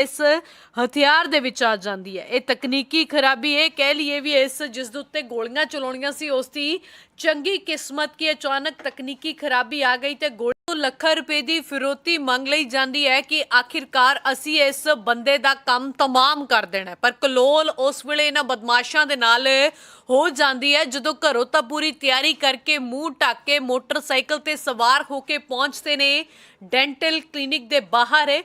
ਇਸ ਹਥਿਆਰ ਦੇ ਵਿੱਚ ਆ ਜਾਂਦੀ ਹੈ। ਇਹ ਤਕਨੀਕੀ ਖਰਾਬੀ ਇਹ ਕਹਿ ਲਈਏ ਵੀ ਇਸ ਜਿਸ ਦੇ ਉੱਤੇ ਗੋਲੀਆਂ ਚਲਾਉਣੀਆਂ ਸੀ, ਉਸ ਦੀ ਚੰਗੀ ਕਿਸਮਤ ਕੀ ਅਚਾਨਕ ਤਕਨੀਕੀ ਖਰਾਬੀ ਆ ਗਈ ਤੇ ਗੋਲੀ ਤੋਂ ਲੱਖਾਂ ਰੁਪਏ ਦੀ ਫਿਰੋਤੀ ਮੰਗ ਲਈ ਜਾਂਦੀ ਹੈ ਕਿ ਆਖਿਰਕਾਰ ਅਸੀਂ ਇਸ ਬੰਦੇ ਦਾ ਕੰਮ ਤਮਾਮ ਕਰ ਦੇਣਾ ਪਰ ਕਲੋਲ ਉਸ ਵੇਲੇ ਇਹਨਾਂ ਬਦਮਾਸ਼ਾਂ ਦੇ ਨਾਲ ਹੋ ਜਾਂਦੀ ਹੈ, ਜਦੋਂ ਘਰੋਂ ਤਾਂ ਪੂਰੀ ਤਿਆਰੀ ਕਰਕੇ ਮੂੰਹ ਢੱਕ ਕੇ ਮੋਟਰਸਾਈਕਲ ਤੇ ਸਵਾਰ ਹੋ ਕੇ ਪਹੁੰਚਦੇ ਨੇ, ਡੈਂਟਲ ਕਲੀਨਿਕ ਦੇ ਬਾਹਰ।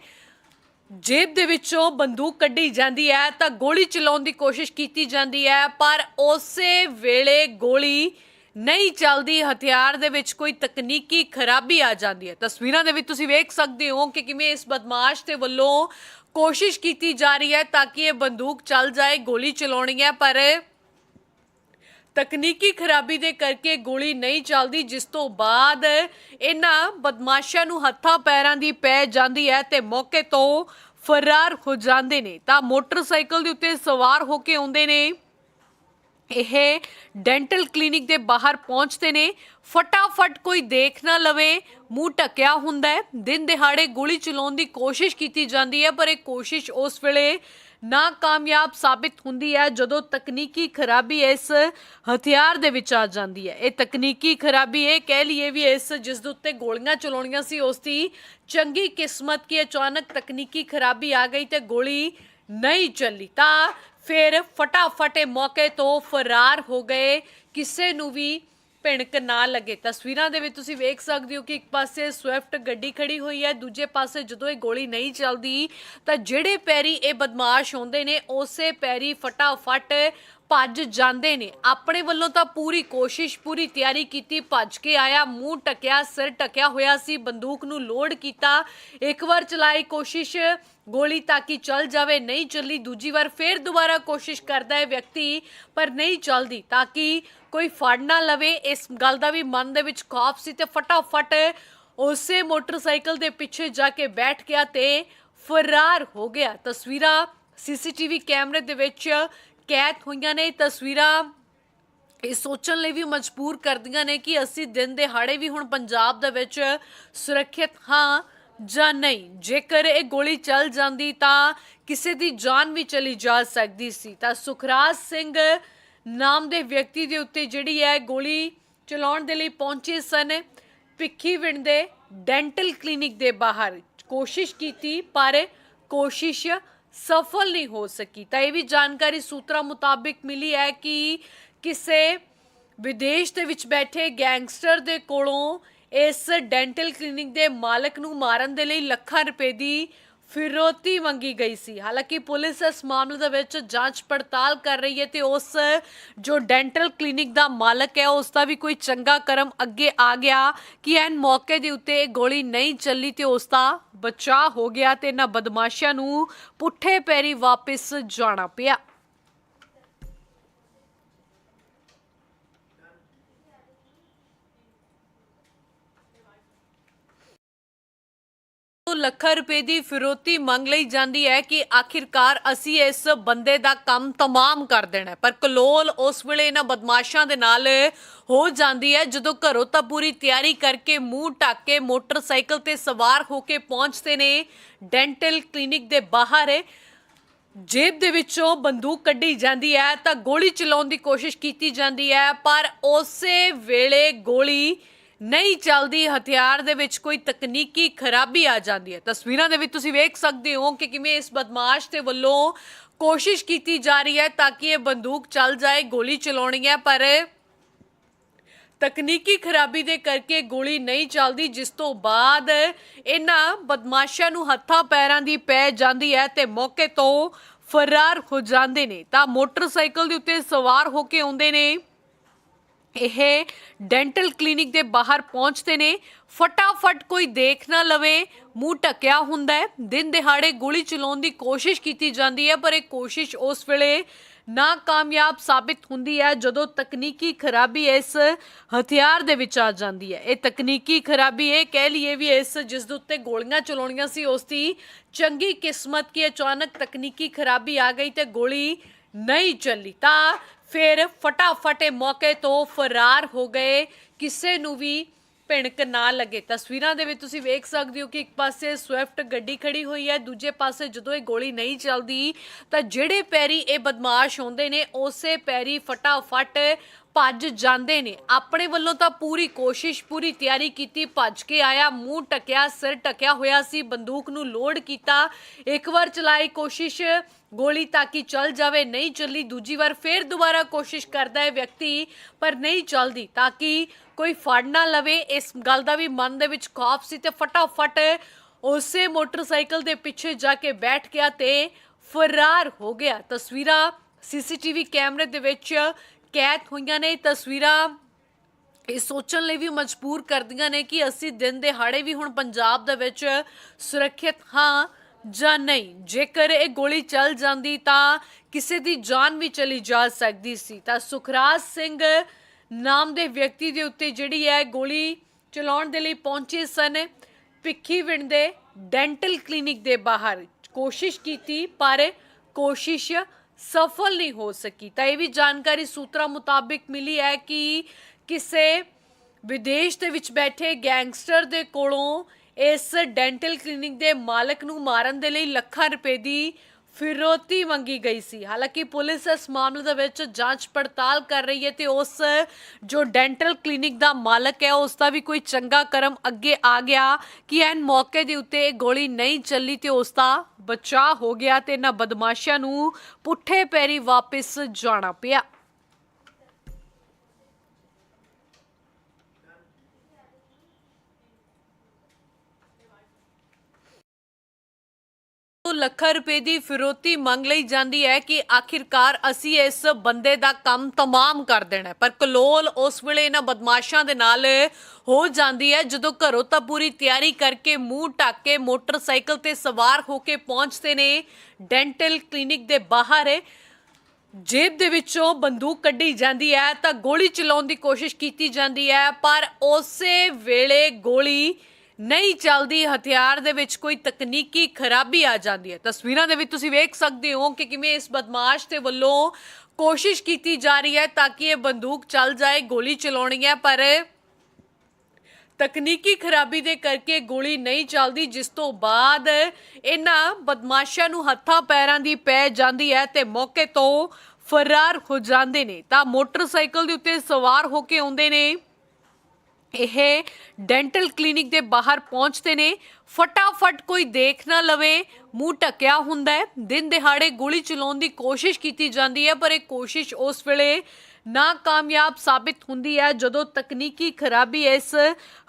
ਜੇਬ ਦੇ ਵਿੱਚੋਂ ਬੰਦੂਕ ਕੱਢੀ ਜਾਂਦੀ ਹੈ, ਤਾਂ ਗੋਲੀ ਚਲਾਉਣ ਦੀ ਕੋਸ਼ਿਸ਼ ਕੀਤੀ ਜਾਂਦੀ ਹੈ, ਪਰ ਉਸੇ ਵੇਲੇ ਗੋਲੀ ਨਹੀਂ ਚੱਲਦੀ, ਹਥਿਆਰ ਦੇ ਵਿੱਚ ਕੋਈ ਤਕਨੀਕੀ ਖਰਾਬੀ ਆ ਜਾਂਦੀ ਹੈ। ਤਸਵੀਰਾਂ ਦੇ ਵਿੱਚ ਤੁਸੀਂ ਵੇਖ ਸਕਦੇ ਹੋ ਕਿ ਕਿਵੇਂ ਇਸ ਬਦਮਾਸ਼ ਦੇ ਵੱਲੋਂ ਕੋਸ਼ਿਸ਼ ਕੀਤੀ ਜਾ ਰਹੀ ਹੈ ਤਾਂ ਕਿ ਇਹ ਬੰਦੂਕ ਚੱਲ ਜਾਏ, ਗੋਲੀ ਚਲਾਉਣੀ ਹੈ, ਪਰ ਤਕਨੀਕੀ ਖਰਾਬੀ ਦੇ ਕਰਕੇ ਗੋਲੀ ਨਹੀਂ ਚੱਲਦੀ, ਜਿਸ ਤੋਂ ਬਾਅਦ ਇਹਨਾਂ ਬਦਮਾਸ਼ਾਂ ਨੂੰ ਹੱਥਾਂ ਪੈਰਾਂ ਦੀ ਪੈ ਜਾਂਦੀ ਹੈ ਤੇ ਮੌਕੇ ਤੋਂ ਫਰਾਰ ਹੋ ਜਾਂਦੇ ਨੇ। ਤਾਂ ਮੋਟਰਸਾਈਕਲ ਦੇ ਉੱਤੇ ਸਵਾਰ ਹੋ ਕੇ ਆਉਂਦੇ ਨੇ। ਇਹ ਡੈਂਟਲ ਕਲੀਨਿਕ ਦੇ ਬਾਹਰ ਪਹੁੰਚਦੇ ਨੇ। ਫਟਾਫਟ ਕੋਈ ਦੇਖ ਨਾ ਲਵੇ, ਮੂੰਹ ਟਕਿਆ ਹੁੰਦਾ ਹੈ। ਦਿਨ ਦਿਹਾੜੇ ਗੋਲੀ ਚਲਾਉਣ ਦੀ ਕੋਸ਼ਿਸ਼ ਕੀਤੀ ਜਾਂਦੀ ਹੈ, ਪਰ ਇਹ ਕੋਸ਼ਿਸ਼ ਉਸ ਵੇਲੇ ਨਾਕਾਮਯਾਬ ਸਾਬਿਤ ਹੁੰਦੀ ਹੈ ਜਦੋਂ ਤਕਨੀਕੀ ਖਰਾਬੀ ਇਸ ਹਥਿਆਰ ਦੇ ਵਿੱਚ ਆ ਜਾਂਦੀ ਹੈ। ਇਹ ਤਕਨੀਕੀ ਖਰਾਬੀ ਇਹ ਕਹਿ ਲਈਏ ਵੀ ਇਸ ਜਿਸ ਦੇ ਉੱਤੇ ਗੋਲੀਆਂ ਚਲਾਉਣੀਆਂ ਸੀ, ਉਸ ਦੀ ਚੰਗੀ ਕਿਸਮਤ ਕੀ ਅਚਾਨਕ ਤਕਨੀਕੀ ਖਰਾਬੀ ਆ ਗਈ ਤੇ ਗੋਲੀ ਨਹੀਂ ਚੱਲੀ। ਤਾਂ ਫਿਰ ਫਟਾਫਟ ਇਹ ਮੌਕੇ ਤੋਂ ਫਰਾਰ ਹੋ ਗਏ। ਕਿਸੇ ਨੂੰ ਵੀ ਭਿਣਕ ਨਾ ਲੱਗੇ। ਤਸਵੀਰਾਂ ਦੇ ਵਿੱਚ ਤੁਸੀਂ ਵੇਖ ਸਕਦੇ ਹੋ ਕਿ ਇੱਕ ਪਾਸੇ ਸਵਿਫਟ ਗੱਡੀ ਖੜੀ ਹੋਈ ਹੈ, ਦੂਜੇ ਪਾਸੇ ਜਦੋਂ ਇਹ ਗੋਲੀ ਨਹੀਂ ਚੱਲਦੀ ਤਾਂ ਜਿਹੜੇ ਪੈਰੀ ਇਹ ਬਦਮਾਸ਼ ਹੁੰਦੇ ਨੇ, ਉਸੇ ਪੈਰੀ ਫਟਾਫਟ ਭੱਜ ਜਾਂਦੇ ਨੇ। ਆਪਣੇ ਵੱਲੋਂ ਤਾਂ ਪੂਰੀ ਕੋਸ਼ਿਸ਼, ਪੂਰੀ ਤਿਆਰੀ ਕੀਤੀ, ਭੱਜ ਕੇ ਆਇਆ, ਮੂੰਹ ਟਕਿਆ ਸਿਰ ਟਕਿਆ ਹੋਇਆ ਸੀ, ਬੰਦੂਕ ਨੂੰ ਲੋਡ ਕੀਤਾ। ਇੱਕ ਵਾਰ ਚਲਾਈ ਕੋਸ਼ਿਸ਼, ਗੋਲੀ ਤਾਂ ਕਿ ਚੱਲ ਜਾਵੇ, ਨਹੀਂ ਚੱਲੀ, ਦੂਜੀ ਵਾਰ ਫੇਰ ਦੁਬਾਰਾ ਕੋਸ਼ਿਸ਼ ਕਰਦਾ ਹੈ ਵਿਅਕਤੀ, ਪਰ ਨਹੀਂ ਚੱਲਦੀ, ਤਾਂ ਕਿ ਕੋਈ ਫੜ ਨਾ ਲਵੇ। ਇਸ ਗੱਲ ਦਾ ਵੀ ਮਨ ਦੇ ਵਿੱਚ ਖੌਫ ਸੀ ਤੇ ਫਟਾਫਟ ਉਸੇ ਮੋਟਰਸਾਈਕਲ ਦੇ ਪਿੱਛੇ ਜਾ ਕੇ ਬੈਠ ਗਿਆ ਤੇ ਫਰਾਰ ਹੋ ਗਿਆ। ਤਸਵੀਰਾਂ, ਸੀਸੀਟੀਵੀ ਕੈਮਰੇ ਦੇ ਵਿੱਚ ਕੈਦ ਹੋਈਆਂ ਨੇ, ਤਸਵੀਰਾਂ ਇਹ ਸੋਚਣ ਲਈ ਵੀ ਮਜਬੂਰ ਕਰਦੀਆਂ ਨੇ ਕਿ ਅਸੀਂ ਦਿਨ ਦਿਹਾੜੇ ਵੀ ਹੁਣ ਪੰਜਾਬ ਦੇ ਵਿੱਚ ਸੁਰੱਖਿਅਤ ਹਾਂ ਜਾਂ ਨਹੀਂ। ਜੇਕਰ ਇਹ ਗੋਲੀ ਚੱਲ ਜਾਂਦੀ ਤਾਂ ਕਿਸੇ ਦੀ ਜਾਨ ਵੀ ਚਲੀ ਜਾ ਸਕਦੀ ਸੀ। ਤਾਂ ਸੁਖਰਾਜ ਸਿੰਘ ਨਾਮ ਦੇ ਵਿਅਕਤੀ ਦੇ ਉੱਤੇ ਜਿਹੜੀ ਹੈ ਗੋਲੀ ਚਲਾਉਣ ਦੇ ਲਈ ਪਹੁੰਚੇ ਸਨ। ਭਿੱਖੀਵਿੰਡ ਦੇ ਡੈਂਟਲ ਕਲੀਨਿਕ ਦੇ ਬਾਹਰ ਕੋਸ਼ਿਸ਼ ਕੀਤੀ, ਪਰ ਕੋਸ਼ਿਸ਼ ਸਫਲ ਨਹੀਂ ਹੋ ਸਕੀ। ਤਾਂ ਇਹ ਵੀ ਜਾਣਕਾਰੀ ਸੂਤਰਾਂ ਮੁਤਾਬਿਕ ਮਿਲੀ ਹੈ ਕਿ ਕਿਸੇ ਵਿਦੇਸ਼ ਦੇ ਵਿੱਚ ਬੈਠੇ ਗੈਂਗਸਟਰ ਦੇ ਕੋਲੋਂ ਇਸ ਡੈਂਟਲ ਕਲੀਨਿਕ ਦੇ ਮਾਲਕ ਨੂੰ ਮਾਰਨ ਦੇ ਲਈ ਲੱਖਾਂ ਰੁਪਏ ਦੀ ਫਿਰੌਤੀ ਮੰਗੀ ਗਈ ਸੀ। ਹਾਲਾਂਕਿ ਪੁਲਿਸ ਇਸ ਮਾਮਲੇ ਦੇ ਵਿੱਚ ਜਾਂਚ ਪੜਤਾਲ ਕਰ ਰਹੀ ਹੈ ਤੇ ਉਸ ਜੋ ਡੈਂਟਲ ਕਲੀਨਿਕ ਦਾ ਮਾਲਕ ਹੈ, ਉਸ ਦਾ ਵੀ ਕੋਈ ਚੰਗਾ ਕਰਮ ਅੱਗੇ ਆ ਗਿਆ ਕਿ ਐਨ ਮੌਕੇ ਦੇ ਉੱਤੇ ਇਹ ਗੋਲੀ ਨਹੀਂ ਚੱਲੀ ਤੇ ਉਸ ਦਾ ਬਚਾਅ ਹੋ ਗਿਆ ਤੇ ਇਹਨਾਂ ਬਦਮਾਸ਼ਾਂ ਨੂੰ ਪੁੱਠੇ ਪੈਰੀ ਵਾਪਸ ਜਾਣਾ ਪਿਆ। ਤੋਂ ਲੱਖਾਂ ਰੁਪਏ ਦੀ ਫਿਰੌਤੀ ਮੰਗ ਲਈ ਜਾਂਦੀ ਹੈ ਕਿ ਆਖਿਰਕਾਰ ਅਸੀਂ ਇਸ ਬੰਦੇ ਦਾ ਕੰਮ ਤਮਾਮ ਕਰ ਦੇਣਾ ਪਰ ਕਲੋਲ ਉਸ ਵੇਲੇ ਇਹਨਾਂ ਬਦਮਾਸ਼ਾਂ ਦੇ ਨਾਲ ਹੋ ਜਾਂਦੀ ਹੈ, ਜਦੋਂ ਘਰੋਂ ਤਾਂ ਪੂਰੀ ਤਿਆਰੀ ਕਰਕੇ ਮੂੰਹ ਢੱਕ ਕੇ ਮੋਟਰਸਾਈਕਲ ਤੇ ਸਵਾਰ ਹੋ ਕੇ ਪਹੁੰਚਦੇ ਨੇ, ਡੈਂਟਲ ਕਲੀਨਿਕ ਦੇ ਬਾਹਰ। ਜੇਬ ਦੇ ਵਿੱਚੋਂ ਬੰਦੂਕ ਕੱਢੀ ਜਾਂਦੀ ਹੈ ਤਾਂ ਗੋਲੀ ਚਲਾਉਣ ਦੀ ਕੋਸ਼ਿਸ਼ ਕੀਤੀ ਜਾਂਦੀ ਹੈ, ਪਰ ਉਸੇ ਵੇਲੇ ਗੋਲੀ ਨਹੀਂ ਚੱਲਦੀ, ਹਥਿਆਰ ਦੇ ਵਿੱਚ ਕੋਈ ਤਕਨੀਕੀ ਖਰਾਬੀ ਆ ਜਾਂਦੀ ਹੈ। ਤਸਵੀਰਾਂ ਦੇ ਵਿੱਚ ਤੁਸੀਂ ਵੇਖ ਸਕਦੇ ਹੋ ਕਿ ਕਿਵੇਂ ਇਸ ਬਦਮਾਸ਼ ਦੇ ਵੱਲੋਂ ਕੋਸ਼ਿਸ਼ ਕੀਤੀ ਜਾ ਰਹੀ ਹੈ ਤਾਂ ਕਿ ਇਹ ਬੰਦੂਕ ਚੱਲ ਜਾਏ, ਗੋਲੀ ਚਲਾਉਣੀ ਹੈ, ਪਰ ਤਕਨੀਕੀ ਖਰਾਬੀ ਦੇ ਕਰਕੇ ਗੋਲੀ ਨਹੀਂ ਚੱਲਦੀ, ਜਿਸ ਤੋਂ ਬਾਅਦ ਇਹਨਾਂ ਬਦਮਾਸ਼ਾਂ ਨੂੰ ਹੱਥਾਂ ਪੈਰਾਂ ਦੀ ਪੈ ਜਾਂਦੀ ਹੈ ਤੇ ਮੌਕੇ ਤੋਂ ਫਰਾਰ ਹੋ ਜਾਂਦੇ ਨੇ। ਤਾਂ ਮੋਟਰਸਾਈਕਲ ਦੇ ਉੱਤੇ ਸਵਾਰ ਹੋ ਕੇ ਆਉਂਦੇ ਨੇ। ਇਹ ਡੈਂਟਲ ਕਲੀਨਿਕ ਦੇ ਬਾਹਰ ਪਹੁੰਚਦੇ ਨੇ। ਫਟਾਫਟ ਕੋਈ ਦੇਖ ਨਾ ਲਵੇ, ਮੂੰਹ ਟਕਿਆ ਹੁੰਦਾ ਹੈ। ਦਿਨ ਦਿਹਾੜੇ ਗੋਲੀ ਚਲਾਉਣ ਦੀ ਕੋਸ਼ਿਸ਼ ਕੀਤੀ ਜਾਂਦੀ ਹੈ, ਪਰ ਇਹ ਕੋਸ਼ਿਸ਼ ਉਸ ਵੇਲੇ ਨਾਕਾਮਯਾਬ ਸਾਬਿਤ ਹੁੰਦੀ ਹੈ ਜਦੋਂ ਤਕਨੀਕੀ ਖਰਾਬੀ ਇਸ ਹਥਿਆਰ ਦੇ ਵਿੱਚ ਆ ਜਾਂਦੀ ਹੈ। ਇਹ ਤਕਨੀਕੀ ਖਰਾਬੀ ਇਹ ਕਹਿ ਲਈਏ ਵੀ ਇਸ ਜਿਸ ਦੇ ਉੱਤੇ ਗੋਲੀਆਂ ਚਲਾਉਣੀਆਂ ਸੀ, ਉਸ ਦੀ ਚੰਗੀ ਕਿਸਮਤ ਕੀ ਅਚਾਨਕ ਤਕਨੀਕੀ ਖਰਾਬੀ ਆ ਗਈ ਤੇ ਗੋਲੀ ਨਹੀਂ ਚੱਲੀ। ਤਾਂ ਫਿਰ ਫਟਾਫਟ ਇਹ ਮੌਕੇ ਤੋਂ ਫਰਾਰ ਹੋ ਗਏ। ਕਿਸੇ ਨੂੰ ਵੀ ਭਿਣਕ ਨਾ ਲੱਗੇ। ਤਸਵੀਰਾਂ ਦੇ ਵਿੱਚ ਤੁਸੀਂ ਵੇਖ ਸਕਦੇ ਹੋ ਕਿ ਇੱਕ ਪਾਸੇ ਸਵਿਫਟ ਗੱਡੀ ਖੜੀ ਹੋਈ ਹੈ, ਦੂਜੇ ਪਾਸੇ ਜਦੋਂ ਇਹ ਗੋਲੀ ਨਹੀਂ ਚੱਲਦੀ, ਤਾਂ ਜਿਹੜੇ ਪੈਰੀ ਇਹ ਬਦਮਾਸ਼ ਹੁੰਦੇ ਨੇ, ਉਸੇ ਪੈਰੀ ਫਟਾਫਟ ਭੱਜ ਜਾਂਦੇ ਨੇ। ਆਪਣੇ ਵੱਲੋਂ ਤਾਂ ਪੂਰੀ ਕੋਸ਼ਿਸ਼, ਪੂਰੀ ਤਿਆਰੀ ਕੀਤੀ, ਭੱਜ ਕੇ ਆਇਆ, ਮੂੰਹ ਟਕਿਆ ਸਿਰ ਟਕਿਆ ਹੋਇਆ ਸੀ, ਬੰਦੂਕ ਨੂੰ ਲੋਡ ਕੀਤਾ। ਇੱਕ ਵਾਰ ਚਲਾਈ ਕੋਸ਼ਿਸ਼, ਗੋਲੀ ਤਾਂ ਕਿ ਚੱਲ ਜਾਵੇ, ਨਹੀਂ ਚੱਲੀ, ਦੂਜੀ ਵਾਰ ਫੇਰ ਦੁਬਾਰਾ ਕੋਸ਼ਿਸ਼ ਕਰਦਾ ਹੈ ਵਿਅਕਤੀ, ਪਰ ਨਹੀਂ ਚੱਲਦੀ, ਤਾਂ ਕਿ ਕੋਈ ਫੜ ਨਾ ਲਵੇ, ਇਸ ਗੱਲ ਦਾ ਵੀ ਮਨ ਦੇ ਵਿੱਚ ਖੌਫ ਸੀ ਤੇ ਫਟਾਫਟ ਉਸੇ ਮੋਟਰਸਾਈਕਲ ਦੇ ਪਿੱਛੇ ਜਾ ਕੇ ਬੈਠ ਗਿਆ ਤੇ ਫਰਾਰ ਹੋ ਗਿਆ। ਤਸਵੀਰਾਂ ਸੀਸੀਟੀਵੀ ਕੈਮਰੇ ਦੇ ਵਿੱਚ ਕੈਦ ਹੋਈਆਂ ਨੇ। ਤਸਵੀਰਾਂ ਇਹ ਸੋਚਣ ਲਈ ਵੀ ਮਜਬੂਰ ਕਰਦੀਆਂ ਨੇ ਕਿ ਅਸੀਂ ਦਿਨ ਦਿਹਾੜੇ ਵੀ ਹੁਣ ਪੰਜਾਬ ਦੇ ਵਿੱਚ ਸੁਰੱਖਿਅਤ ਹਾਂ ਜਾਂ ਨਹੀਂ। ਜੇਕਰ ਇਹ ਗੋਲੀ ਚੱਲ ਜਾਂਦੀ ਤਾਂ ਕਿਸੇ ਦੀ ਜਾਨ ਵੀ ਚਲੀ ਜਾ ਸਕਦੀ ਸੀ। ਤਾਂ ਸੁਖਰਾਜ ਸਿੰਘ ਨਾਮ ਦੇ ਵਿਅਕਤੀ ਦੇ ਉੱਤੇ ਜਿਹੜੀ ਹੈ ਗੋਲੀ ਚਲਾਉਣ ਦੇ ਲਈ ਪਹੁੰਚੇ ਸਨ। ਭਿੱਖੀਵਿੰਡ ਦੇ ਡੈਂਟਲ ਕਲੀਨਿਕ ਦੇ ਬਾਹਰ ਕੋਸ਼ਿਸ਼ ਕੀਤੀ, ਪਰ ਕੋਸ਼ਿਸ਼ ਸਫਲ ਨਹੀਂ ਹੋ ਸਕੀ। ਤਾਂ ਇਹ ਵੀ ਜਾਣਕਾਰੀ ਸੂਤਰਾਂ ਮੁਤਾਬਿਕ ਮਿਲੀ ਹੈ ਕਿ ਕਿਸੇ ਵਿਦੇਸ਼ ਦੇ ਵਿੱਚ ਬੈਠੇ ਗੈਂਗਸਟਰ ਦੇ ਕੋਲੋਂ ਇਸ ਡੈਂਟਲ ਕਲੀਨਿਕ ਦੇ ਮਾਲਕ ਨੂੰ ਮਾਰਨ ਦੇ ਲਈ ਲੱਖਾਂ ਰੁਪਏ ਦੀ ਫਿਰੌਤੀ ਮੰਗੀ ਗਈ ਸੀ। ਹਾਲਾਂਕਿ ਪੁਲਿਸ ਇਸ ਮਾਮਲੇ ਦੇ ਵਿੱਚ ਜਾਂਚ ਪੜਤਾਲ ਕਰ ਰਹੀ ਹੈ ਤੇ ਉਸ ਜੋ ਡੈਂਟਲ ਕਲੀਨਿਕ ਦਾ ਮਾਲਕ ਹੈ, ਉਸ ਦਾ ਵੀ ਕੋਈ ਚੰਗਾ ਕਰਮ ਅੱਗੇ ਆ ਗਿਆ ਕਿ ਐਨ ਮੌਕੇ ਦੇ ਉੱਤੇ ਇਹ ਗੋਲੀ ਨਹੀਂ ਚੱਲੀ ਤੇ ਉਸ ਦਾ ਬਚਾਅ ਹੋ ਗਿਆ ਤੇ ਇਹਨਾਂ ਬਦਮਾਸ਼ਾਂ ਨੂੰ ਪੁੱਠੇ ਪੈਰੀ ਵਾਪਸ ਜਾਣਾ ਪਿਆ। ਲੱਖਾਂ ਰੁਪਏ ਦੀ ਫਿਰੌਤੀ ਮੰਗ ਲਈ ਜਾਂਦੀ ਹੈ ਕਿ ਆਖਿਰਕਾਰ ਅਸੀਂ ਇਸ ਬੰਦੇ ਦਾ ਕੰਮ ਤਮਾਮ ਕਰ ਦੇਣਾ ਪਰ ਕਲੋਲ ਉਸ ਵੇਲੇ ਇਹਨਾਂ ਬਦਮਾਸ਼ਾਂ ਦੇ ਨਾਲ ਹੋ ਜਾਂਦੀ ਹੈ, ਜਦੋਂ ਘਰੋਂ ਤਾਂ ਪੂਰੀ ਤਿਆਰੀ ਕਰਕੇ ਮੂੰਹ ਢੱਕ ਕੇ ਮੋਟਰਸਾਈਕਲ ਤੇ ਸਵਾਰ ਹੋ ਕੇ ਪਹੁੰਚਦੇ ਨੇ ਡੈਂਟਲ ਕਲੀਨਿਕ ਦੇ ਬਾਹਰ। ਜੇਬ ਦੇ ਵਿੱਚੋਂ ਬੰਦੂਕ ਕੱਢੀ ਜਾਂਦੀ ਹੈ ਤਾਂ ਗੋਲੀ ਚਲਾਉਣ ਦੀ ਕੋਸ਼ਿਸ਼ ਕੀਤੀ ਜਾਂਦੀ ਹੈ, ਪਰ ਉਸੇ ਵੇਲੇ ਗੋਲੀ ਨਹੀਂ ਚੱਲਦੀ, ਹਥਿਆਰ ਦੇ ਵਿੱਚ ਕੋਈ ਤਕਨੀਕੀ ਖਰਾਬੀ ਆ ਜਾਂਦੀ ਹੈ। ਤਸਵੀਰਾਂ ਦੇ ਵਿੱਚ ਤੁਸੀਂ ਵੇਖ ਸਕਦੇ ਹੋ ਕਿ ਕਿਵੇਂ ਇਸ ਬਦਮਾਸ਼ ਦੇ ਵੱਲੋਂ ਕੋਸ਼ਿਸ਼ ਕੀਤੀ ਜਾ ਰਹੀ ਹੈ ਤਾਂ ਕਿ ਇਹ ਬੰਦੂਕ ਚੱਲ ਜਾਏ, ਗੋਲੀ ਚਲਾਉਣੀ ਹੈ, ਪਰ ਤਕਨੀਕੀ ਖਰਾਬੀ ਦੇ ਕਰਕੇ ਗੋਲੀ ਨਹੀਂ ਚੱਲਦੀ, ਜਿਸ ਤੋਂ ਬਾਅਦ ਇਹਨਾਂ ਬਦਮਾਸ਼ਾਂ ਨੂੰ ਹੱਥਾਂ ਪੈਰਾਂ ਦੀ ਪੈ ਜਾਂਦੀ ਹੈ ਤੇ ਮੌਕੇ ਤੋਂ ਫਰਾਰ ਹੋ ਜਾਂਦੇ ਨੇ। ਤਾਂ ਮੋਟਰਸਾਈਕਲ ਦੇ ਉੱਤੇ ਸਵਾਰ ਹੋ ਕੇ ਆਉਂਦੇ ਨੇ। ਇਹ ਡੈਂਟਲ ਕਲੀਨਿਕ ਦੇ ਬਾਹਰ ਪਹੁੰਚਦੇ ਨੇ। ਫਟਾਫਟ ਕੋਈ ਦੇਖ ਨਾ ਲਵੇ, ਮੂੰਹ ਟਕਿਆ ਹੁੰਦਾ ਹੈ। ਦਿਨ ਦਿਹਾੜੇ ਗੋਲੀ ਚਲਾਉਣ ਦੀ ਕੋਸ਼ਿਸ਼ ਕੀਤੀ ਜਾਂਦੀ ਹੈ, ਪਰ ਇਹ ਕੋਸ਼ਿਸ਼ ਉਸ ਵੇਲੇ ਨਾਕਾਮਯਾਬ ਸਾਬਿਤ ਹੁੰਦੀ ਹੈ, ਜਦੋਂ ਤਕਨੀਕੀ ਖਰਾਬੀ ਇਸ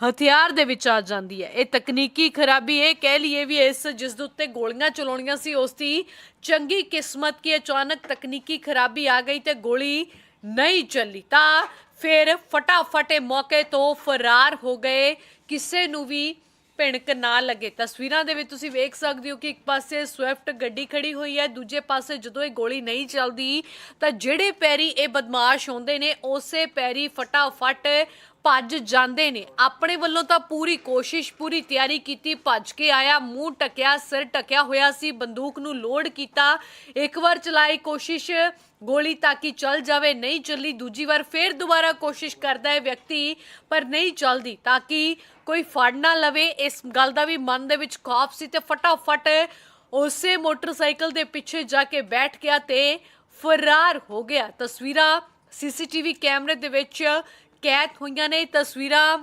ਹਥਿਆਰ ਦੇ ਵਿੱਚ ਆ ਜਾਂਦੀ ਹੈ। ਇਹ ਤਕਨੀਕੀ ਖਰਾਬੀ ਇਹ ਕਹਿ ਲਈਏ ਵੀ ਇਸ ਜਿਸ ਦੇ ਉੱਤੇ ਗੋਲੀਆਂ ਚਲਾਉਣੀਆਂ ਸੀ, ਉਸ ਦੀ ਚੰਗੀ ਕਿਸਮਤ ਕੀ ਅਚਾਨਕ ਤਕਨੀਕੀ ਖਰਾਬੀ ਆ ਗਈ ਤੇ ਗੋਲੀ ਨਹੀਂ ਚੱਲੀ। ਤਾਂ ਫਿਰ ਫਟਾਫਟ ਇਹ ਮੌਕੇ ਤੋਂ ਫਰਾਰ ਹੋ ਗਏ। ਕਿਸੇ ਨੂੰ ਵੀ ਭਿਣਕ ਨਾ ਲੱਗੇ। ਤਸਵੀਰਾਂ ਦੇ ਵਿੱਚ ਤੁਸੀਂ ਵੇਖ ਸਕਦੇ ਹੋ ਕਿ ਇੱਕ ਪਾਸੇ ਸਵਿਫਟ ਗੱਡੀ ਖੜੀ ਹੋਈ ਹੈ, ਦੂਜੇ ਪਾਸੇ ਜਦੋਂ ਇਹ ਗੋਲੀ ਨਹੀਂ ਚੱਲਦੀ, ਤਾਂ ਜਿਹੜੇ ਪੈਰੀ ਇਹ ਬਦਮਾਸ਼ ਹੁੰਦੇ ਨੇ, ਉਸੇ ਪੈਰੀ ਫਟਾਫਟ ਭੱਜ ਜਾਂਦੇ ਨੇ। ਆਪਣੇ ਵੱਲੋਂ ਤਾਂ ਪੂਰੀ ਕੋਸ਼ਿਸ਼, ਪੂਰੀ ਤਿਆਰੀ ਕੀਤੀ, ਭੱਜ ਕੇ ਆਇਆ, ਮੂੰਹ ਟਕਿਆ ਸਿਰ ਟਕਿਆ ਹੋਇਆ ਸੀ, ਬੰਦੂਕ ਨੂੰ ਲੋਡ ਕੀਤਾ। ਇੱਕ ਵਾਰ ਚਲਾਈ ਕੋਸ਼ਿਸ਼ ਗੋਲੀ ਤਾਂ ਕਿ ਚੱਲ ਜਾਵੇ, ਨਹੀਂ ਚੱਲੀ ਦੂਜੀ ਵਾਰ ਫੇਰ ਦੁਬਾਰਾ ਕੋਸ਼ਿਸ਼ ਕਰਦਾ ਹੈ ਵਿਅਕਤੀ, ਪਰ ਨਹੀਂ ਚੱਲਦੀ, ਤਾਂ ਕਿ ਕੋਈ ਫੜ ਨਾ ਲਵੇ। ਇਸ ਗੱਲ ਦਾ ਵੀ ਮਨ ਦੇ ਵਿੱਚ ਖੌਫ ਸੀ ਤੇ ਫਟਾਫਟ ਉਸੇ ਮੋਟਰਸਾਈਕਲ ਦੇ ਪਿੱਛੇ ਜਾ ਕੇ ਬੈਠ ਗਿਆ ਤੇ ਫਰਾਰ ਹੋ ਗਿਆ। ਤਸਵੀਰਾਂ ਸੀਸੀਟੀਵੀ ਕੈਮਰੇ ਦੇ ਵਿੱਚ ਕੈਦ ਹੋਈਆਂ ਨੇ। ਤਸਵੀਰਾਂ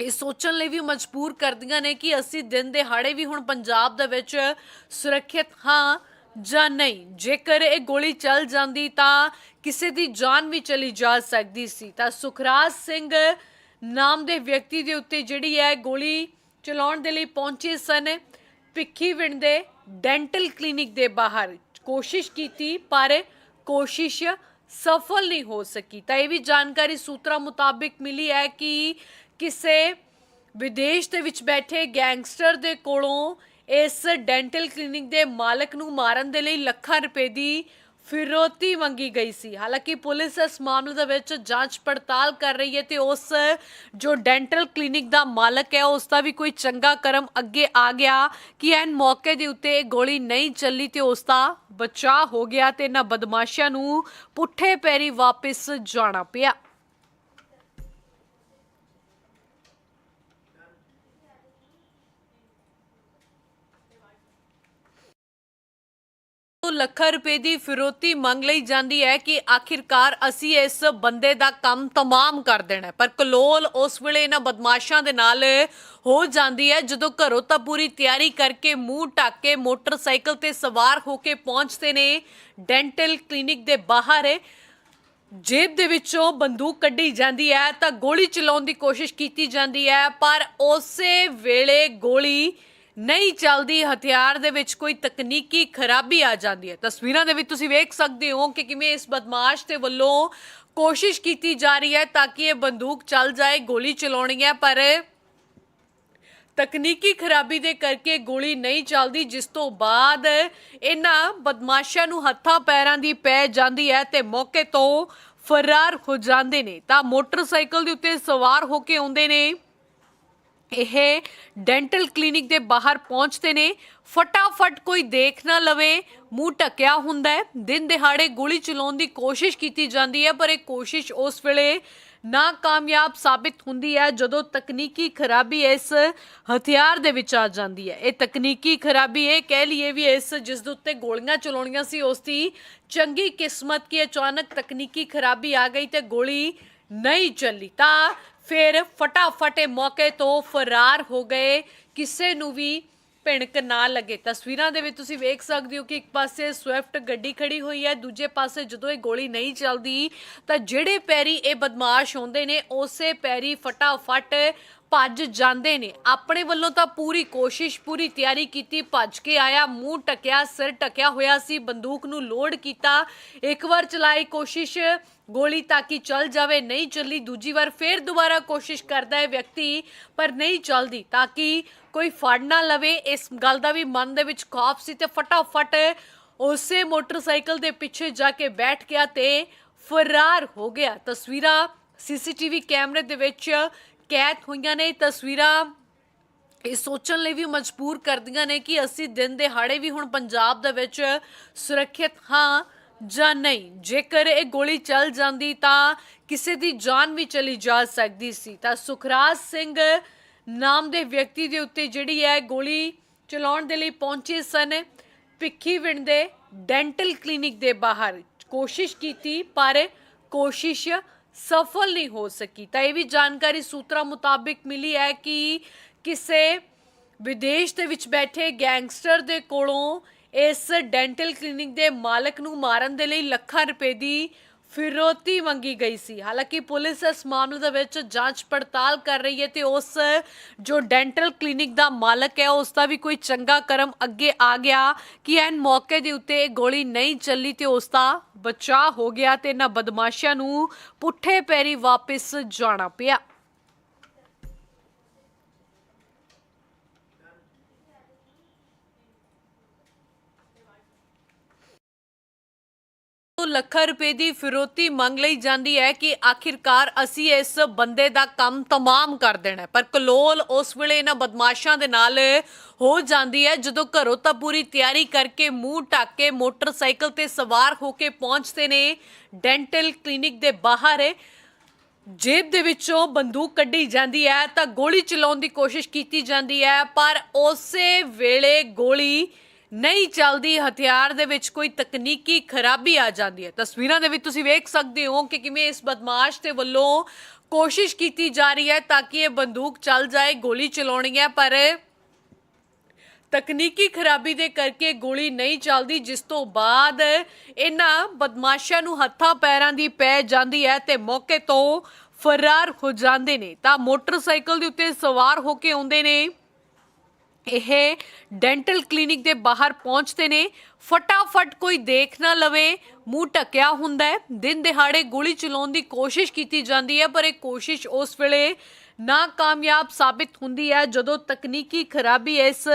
ਇਹ ਸੋਚਣ ਲਈ ਵੀ ਮਜਬੂਰ ਕਰਦੀਆਂ ਨੇ ਕਿ ਅਸੀਂ ਦਿਨ ਦਿਹਾੜੇ ਵੀ ਹੁਣ ਪੰਜਾਬ ਦੇ ਵਿੱਚ ਸੁਰੱਖਿਅਤ ਹਾਂ। ਜਾਂ ਨਹੀਂ? ਜੇਕਰ ਇਹ ਗੋਲੀ ਚੱਲ ਜਾਂਦੀ ਤਾਂ ਕਿਸੇ ਦੀ ਜਾਨ ਵੀ ਚਲੀ ਜਾ ਸਕਦੀ ਸੀ। ਤਾਂ ਸੁਖਰਾਜ ਸਿੰਘ ਨਾਮ ਦੇ ਵਿਅਕਤੀ ਦੇ ਉੱਤੇ ਜਿਹੜੀ ਹੈ ਗੋਲੀ ਚਲਾਉਣ ਦੇ ਲਈ ਪਹੁੰਚੇ ਸਨ। ਭਿੱਖੀਵਿੰਡ ਦੇ ਡੈਂਟਲ ਕਲੀਨਿਕ ਦੇ ਬਾਹਰ ਕੋਸ਼ਿਸ਼ ਕੀਤੀ, ਪਰ ਕੋਸ਼ਿਸ਼ ਸਫਲ ਨਹੀਂ ਹੋ ਸਕੀ। ਤਾਂ ਇਹ ਵੀ ਜਾਣਕਾਰੀ ਸੂਤਰਾਂ ਮੁਤਾਬਿਕ ਮਿਲੀ ਹੈ ਕਿ ਕਿਸੇ ਵਿਦੇਸ਼ ਦੇ ਵਿੱਚ ਬੈਠੇ ਗੈਂਗਸਟਰ ਦੇ ਕੋਲੋਂ ਇਸ ਡੈਂਟਲ ਕਲੀਨਿਕ ਦੇ ਮਾਲਕ ਨੂੰ ਮਾਰਨ ਦੇ ਲਈ ਲੱਖਾਂ ਰੁਪਏ ਦੀ ਫਿਰੋਤੀ ਮੰਗੀ ਗਈ ਸੀ। ਹਾਲਾਂਕਿ ਪੁਲਿਸ ਇਸ ਮਾਮਲੇ ਦੇ ਵਿੱਚ ਜਾਂਚ ਪੜਤਾਲ ਕਰ ਰਹੀ ਹੈ ਤੇ ਉਸ ਜੋ ਡੈਂਟਲ ਕਲੀਨਿਕ ਦਾ ਮਾਲਕ ਹੈ, ਉਸ ਦਾ ਵੀ ਕੋਈ ਚੰਗਾ ਕਰਮ ਅੱਗੇ ਆ ਗਿਆ ਕਿ ਐਨ ਮੌਕੇ ਦੇ ਉੱਤੇ ਗੋਲੀ ਨਹੀਂ ਚੱਲੀ ਤੇ ਉਸ ਦਾ ਬਚਾਅ ਹੋ ਗਿਆ ਤੇ ਇਹਨਾਂ ਬਦਮਾਸ਼ਾਂ ਨੂੰ ਪੁੱਠੇ ਪੈਰੀ ਵਾਪਸ ਜਾਣਾ ਪਿਆ। ਲੱਖਾਂ ਰੁਪਏ ਦੀ ਫਿਰੌਤੀ ਮੰਗ ਲਈ ਜਾਂਦੀ ਹੈ ਕਿ ਆਖਿਰਕਾਰ ਅਸੀਂ ਇਸ ਬੰਦੇ ਦਾ ਕੰਮ ਤਮਾਮ ਕਰ ਦੇਣਾ ਪਰ ਕਲੋਲ ਉਸ ਵੇਲੇ ਇਹਨਾਂ ਬਦਮਾਸ਼ਾਂ ਦੇ ਨਾਲ ਹੋ ਜਾਂਦੀ ਹੈ। ਜਦੋਂ ਘਰੋਂ ਤਾਂ ਪੂਰੀ ਤਿਆਰੀ ਕਰਕੇ ਮੂੰਹ ਢੱਕ ਕੇ ਮੋਟਰਸਾਈਕਲ ਤੇ ਸਵਾਰ ਹੋ ਕੇ ਪਹੁੰਚਦੇ ਨੇ, ਡੈਂਟਲ ਕਲੀਨਿਕ ਦੇ ਬਾਹਰ। ਜੇਬ ਦੇ ਵਿੱਚੋਂ ਬੰਦੂਕ ਕੱਢੀ ਜਾਂਦੀ ਹੈ ਤਾਂ ਗੋਲੀ ਚਲਾਉਣ ਦੀ ਕੋਸ਼ਿਸ਼ ਕੀਤੀ ਜਾਂਦੀ ਹੈ। ਪਰ ਉਸੇ ਵੇਲੇ ਗੋਲੀ ਨਹੀਂ ਚੱਲਦੀ, ਹਥਿਆਰ ਦੇ ਵਿੱਚ ਕੋਈ ਤਕਨੀਕੀ ਖਰਾਬੀ ਆ ਜਾਂਦੀ ਹੈ। ਤਸਵੀਰਾਂ ਦੇ ਵਿੱਚ ਤੁਸੀਂ ਵੇਖ ਸਕਦੇ ਹੋ ਕਿ ਕਿਵੇਂ ਇਸ ਬਦਮਾਸ਼ ਦੇ ਵੱਲੋਂ ਕੋਸ਼ਿਸ਼ ਕੀਤੀ ਜਾ ਰਹੀ ਹੈ ਤਾਂ ਕਿ ਇਹ ਬੰਦੂਕ ਚੱਲ ਜਾਏ, ਗੋਲੀ ਚਲਾਉਣੀ ਹੈ, ਪਰ ਤਕਨੀਕੀ ਖਰਾਬੀ ਦੇ ਕਰਕੇ ਗੋਲੀ ਨਹੀਂ ਚੱਲਦੀ, ਜਿਸ ਤੋਂ ਬਾਅਦ ਇਹਨਾਂ ਬਦਮਾਸ਼ਾਂ ਨੂੰ ਹੱਥਾਂ ਪੈਰਾਂ ਦੀ ਪੈ ਜਾਂਦੀ ਹੈ ਤੇ ਮੌਕੇ ਤੋਂ ਫਰਾਰ ਹੋ ਜਾਂਦੇ ਨੇ। ਤਾਂ ਮੋਟਰਸਾਈਕਲ ਦੇ ਉੱਤੇ ਸਵਾਰ ਹੋ ਕੇ ਆਉਂਦੇ ਨੇ। ਇਹ ਡੈਂਟਲ ਕਲੀਨਿਕ ਦੇ ਬਾਹਰ ਪਹੁੰਚਦੇ ਨੇ। ਫਟਾਫਟ ਕੋਈ ਦੇਖ ਨਾ ਲਵੇ, ਮੂੰਹ ਟਕਿਆ ਹੁੰਦਾ ਹੈ। ਦਿਨ ਦਿਹਾੜੇ ਗੋਲੀ ਚਲਾਉਣ ਦੀ ਕੋਸ਼ਿਸ਼ ਕੀਤੀ ਜਾਂਦੀ ਹੈ, ਪਰ ਇਹ ਕੋਸ਼ਿਸ਼ ਉਸ ਵੇਲੇ ਨਾਕਾਮਯਾਬ ਸਾਬਿਤ ਹੁੰਦੀ ਹੈ, ਜਦੋਂ ਤਕਨੀਕੀ ਖਰਾਬੀ ਇਸ ਹਥਿਆਰ ਦੇ ਵਿੱਚ ਆ ਜਾਂਦੀ ਹੈ। ਇਹ ਤਕਨੀਕੀ ਖਰਾਬੀ ਇਹ ਕਹਿ ਲਈਏ ਵੀ ਇਸ ਜਿਸ ਦੇ ਉੱਤੇ ਗੋਲੀਆਂ ਚਲਾਉਣੀਆਂ ਸੀ, ਉਸ ਦੀ ਚੰਗੀ ਕਿਸਮਤ ਕੀ ਅਚਾਨਕ ਤਕਨੀਕੀ ਖਰਾਬੀ ਆ ਗਈ ਤੇ ਗੋਲੀ ਨਹੀਂ ਚੱਲੀ। ਤਾਂ ਫਿਰ ਫਟਾਫਟ ਇਹ ਮੌਕੇ ਤੋਂ ਫਰਾਰ ਹੋ ਗਏ। ਕਿਸੇ ਨੂੰ ਵੀ ਭਿਣਕ ਨਾ ਲੱਗੇ। ਤਸਵੀਰਾਂ ਦੇ ਵਿੱਚ ਤੁਸੀਂ ਵੇਖ ਸਕਦੇ ਹੋ ਕਿ ਇੱਕ ਪਾਸੇ ਸਵਿਫਟ ਗੱਡੀ ਖੜੀ ਹੋਈ ਹੈ, ਦੂਜੇ ਪਾਸੇ ਜਦੋਂ ਇਹ ਗੋਲੀ ਨਹੀਂ ਚੱਲਦੀ ਤਾਂ ਜਿਹੜੇ ਪੈਰੀ ਇਹ ਬਦਮਾਸ਼ ਹੁੰਦੇ ਨੇ, ਉਸੇ ਪੈਰੀ ਫਟਾਫਟ ਭੱਜ ਜਾਂਦੇ ਨੇ। ਆਪਣੇ ਵੱਲੋਂ ਤਾਂ ਪੂਰੀ ਕੋਸ਼ਿਸ਼, ਪੂਰੀ ਤਿਆਰੀ ਕੀਤੀ, ਭੱਜ ਕੇ ਆਇਆ, ਮੂੰਹ ਟਕਿਆ ਸਿਰ ਟਕਿਆ ਹੋਇਆ ਸੀ, ਬੰਦੂਕ ਨੂੰ ਲੋਡ ਕੀਤਾ। ਇੱਕ ਵਾਰ ਚਲਾਈ ਕੋਸ਼ਿਸ਼, ਗੋਲੀ ਤਾਂ ਕਿ ਚੱਲ ਜਾਵੇ, ਨਹੀਂ ਚੱਲੀ, ਦੂਜੀ ਵਾਰ ਫੇਰ ਦੁਬਾਰਾ ਕੋਸ਼ਿਸ਼ ਕਰਦਾ ਹੈ ਵਿਅਕਤੀ, ਪਰ ਨਹੀਂ ਚੱਲਦੀ, ਤਾਂ ਕਿ ਕੋਈ ਫੜ ਨਾ ਲਵੇ। ਇਸ ਗੱਲ ਦਾ ਵੀ ਮਨ ਦੇ ਵਿੱਚ ਖੌਫ ਸੀ ਤੇ ਫਟਾਫਟ ਉਸੇ ਮੋਟਰਸਾਈਕਲ ਦੇ ਪਿੱਛੇ ਜਾ ਕੇ ਬੈਠ ਗਿਆ ਤੇ ਫਰਾਰ ਹੋ ਗਿਆ। ਤਸਵੀਰਾਂ, ਸੀਸੀਟੀਵੀ ਕੈਮਰੇ ਦੇ ਵਿੱਚ ਕੈਦ ਹੋਈਆਂ ਨੇ, ਤਸਵੀਰਾਂ ਇਹ ਸੋਚਣ ਲਈ ਵੀ ਮਜਬੂਰ ਕਰਦੀਆਂ ਨੇ ਕਿ ਅਸੀਂ ਦਿਨ ਦਿਹਾੜੇ ਵੀ ਹੁਣ ਪੰਜਾਬ ਦੇ ਵਿੱਚ ਸੁਰੱਖਿਅਤ ਹਾਂ ਜਾਂ ਨਹੀਂ। ਜੇਕਰ ਇਹ ਗੋਲੀ ਚੱਲ ਜਾਂਦੀ ਤਾਂ ਕਿਸੇ ਦੀ ਜਾਨ ਵੀ ਚਲੀ ਜਾ ਸਕਦੀ ਸੀ। ਤਾਂ ਸੁਖਰਾਜ ਸਿੰਘ ਨਾਮ ਦੇ ਵਿਅਕਤੀ ਦੇ ਉੱਤੇ ਜਿਹੜੀ ਹੈ ਗੋਲੀ ਚਲਾਉਣ ਦੇ ਲਈ ਪਹੁੰਚੇ ਸਨ। ਭਿੱਖੀਵਿੰਡ ਦੇ ਡੈਂਟਲ ਕਲੀਨਿਕ ਦੇ ਬਾਹਰ ਕੋਸ਼ਿਸ਼ ਕੀਤੀ, ਪਰ ਕੋਸ਼ਿਸ਼ ਸਫਲ ਨਹੀਂ ਹੋ ਸਕੀ। ਤਾਂ ਇਹ ਵੀ ਜਾਣਕਾਰੀ ਸੂਤਰਾਂ ਮੁਤਾਬਿਕ ਮਿਲੀ ਹੈ ਕਿ ਕਿਸੇ ਵਿਦੇਸ਼ ਦੇ ਵਿੱਚ ਬੈਠੇ ਗੈਂਗਸਟਰ ਦੇ ਕੋਲੋਂ ਇਸ ਡੈਂਟਲ ਕਲੀਨਿਕ ਦੇ ਮਾਲਕ ਨੂੰ ਮਾਰਨ ਦੇ ਲਈ ਲੱਖਾਂ ਰੁਪਏ ਦੀ ਫਿਰੌਤੀ ਮੰਗੀ ਗਈ ਸੀ। ਹਾਲਾਂਕਿ ਪੁਲਿਸ ਇਸ ਮਾਮਲੇ ਦੇ ਵਿੱਚ ਜਾਂਚ ਪੜਤਾਲ ਕਰ ਰਹੀ ਹੈ ਤੇ ਉਸ ਜੋ ਡੈਂਟਲ ਕਲੀਨਿਕ ਦਾ ਮਾਲਕ ਹੈ, ਉਸ ਦਾ ਵੀ ਕੋਈ ਚੰਗਾ ਕਰਮ ਅੱਗੇ ਆ ਗਿਆ ਕਿ ਐਨ ਮੌਕੇ ਦੇ ਉੱਤੇ ਇਹ ਗੋਲੀ ਨਹੀਂ ਚੱਲੀ ਤੇ ਉਸ ਦਾ ਬਚਾਅ ਹੋ ਗਿਆ ਤੇ ਇਹਨਾਂ ਬਦਮਾਸ਼ਾਂ ਨੂੰ ਪੁੱਠੇ ਪੈਰੀ ਵਾਪਸ ਜਾਣਾ ਪਿਆ। ਲੱਖਾਂ ਰੁਪਏ ਦੀ ਫਿਰੌਤੀ ਮੰਗ ਲਈ ਜਾਂਦੀ ਹੈ ਕਿ ਆਖਿਰਕਾਰ ਅਸੀਂ ਇਸ ਬੰਦੇ ਦਾ ਕੰਮ ਤਮਾਮ ਕਰ ਦੇਣਾ ਪਰ ਕਲੋਲ ਉਸ ਵੇਲੇ ਇਹਨਾਂ ਬਦਮਾਸ਼ਾਂ ਦੇ ਨਾਲ ਹੋ ਜਾਂਦੀ ਹੈ। ਜਦੋਂ ਘਰੋਂ ਤਾਂ ਪੂਰੀ ਤਿਆਰੀ ਕਰਕੇ ਮੂੰਹ ਢੱਕ ਕੇ ਮੋਟਰਸਾਈਕਲ ਤੇ ਸਵਾਰ ਹੋ ਕੇ ਪਹੁੰਚਦੇ ਨੇ ਡੈਂਟਲ ਕਲੀਨਿਕ ਦੇ ਬਾਹਰ। ਜੇਬ ਦੇ ਵਿੱਚੋਂ ਬੰਦੂਕ ਕੱਢੀ ਜਾਂਦੀ ਹੈ ਤਾਂ ਗੋਲੀ ਚਲਾਉਣ ਦੀ ਕੋਸ਼ਿਸ਼ ਕੀਤੀ ਜਾਂਦੀ ਹੈ। ਪਰ ਉਸੇ ਵੇਲੇ ਗੋਲੀ ਨਹੀਂ ਚੱਲਦੀ, ਹਥਿਆਰ ਦੇ ਵਿੱਚ ਕੋਈ ਤਕਨੀਕੀ ਖਰਾਬੀ ਆ ਜਾਂਦੀ ਹੈ। ਤਸਵੀਰਾਂ ਦੇ ਵਿੱਚ ਤੁਸੀਂ ਵੇਖ ਸਕਦੇ ਹੋ ਕਿ ਕਿਵੇਂ ਇਸ ਬਦਮਾਸ਼ ਦੇ ਵੱਲੋਂ ਕੋਸ਼ਿਸ਼ ਕੀਤੀ ਜਾ ਰਹੀ ਹੈ ਤਾਂ ਕਿ ਇਹ ਬੰਦੂਕ ਚੱਲ ਜਾਏ, ਗੋਲੀ ਚਲਾਉਣੀ ਹੈ, ਪਰ ਤਕਨੀਕੀ ਖਰਾਬੀ ਦੇ ਕਰਕੇ ਗੋਲੀ ਨਹੀਂ ਚੱਲਦੀ, ਜਿਸ ਤੋਂ ਬਾਅਦ ਇਹਨਾਂ ਬਦਮਾਸ਼ਾਂ ਨੂੰ ਹੱਥਾਂ ਪੈਰਾਂ ਦੀ ਪੈ ਜਾਂਦੀ ਹੈ ਤੇ ਮੌਕੇ ਤੋਂ ਫਰਾਰ ਹੋ ਜਾਂਦੇ ਨੇ। ਤਾਂ ਮੋਟਰਸਾਈਕਲ ਦੇ ਉੱਤੇ ਸਵਾਰ ਹੋ ਕੇ ਆਉਂਦੇ ਨੇ। ਇਹ ਡੈਂਟਲ ਕਲੀਨਿਕ ਦੇ ਬਾਹਰ ਪਹੁੰਚਦੇ ਨੇ। ਫਟਾਫਟ ਕੋਈ ਦੇਖ ਨਾ ਲਵੇ, ਮੂੰਹ ਟਕਿਆ ਹੁੰਦਾ ਹੈ। ਦਿਨ ਦਿਹਾੜੇ ਗੋਲੀ ਚਲਾਉਣ ਦੀ ਕੋਸ਼ਿਸ਼ ਕੀਤੀ ਜਾਂਦੀ ਹੈ, ਪਰ ਇਹ ਕੋਸ਼ਿਸ਼ ਉਸ ਵੇਲੇ ਨਾਕਾਮਯਾਬ ਸਾਬਿਤ ਹੁੰਦੀ ਹੈ, ਜਦੋਂ ਤਕਨੀਕੀ ਖਰਾਬੀ ਇਸ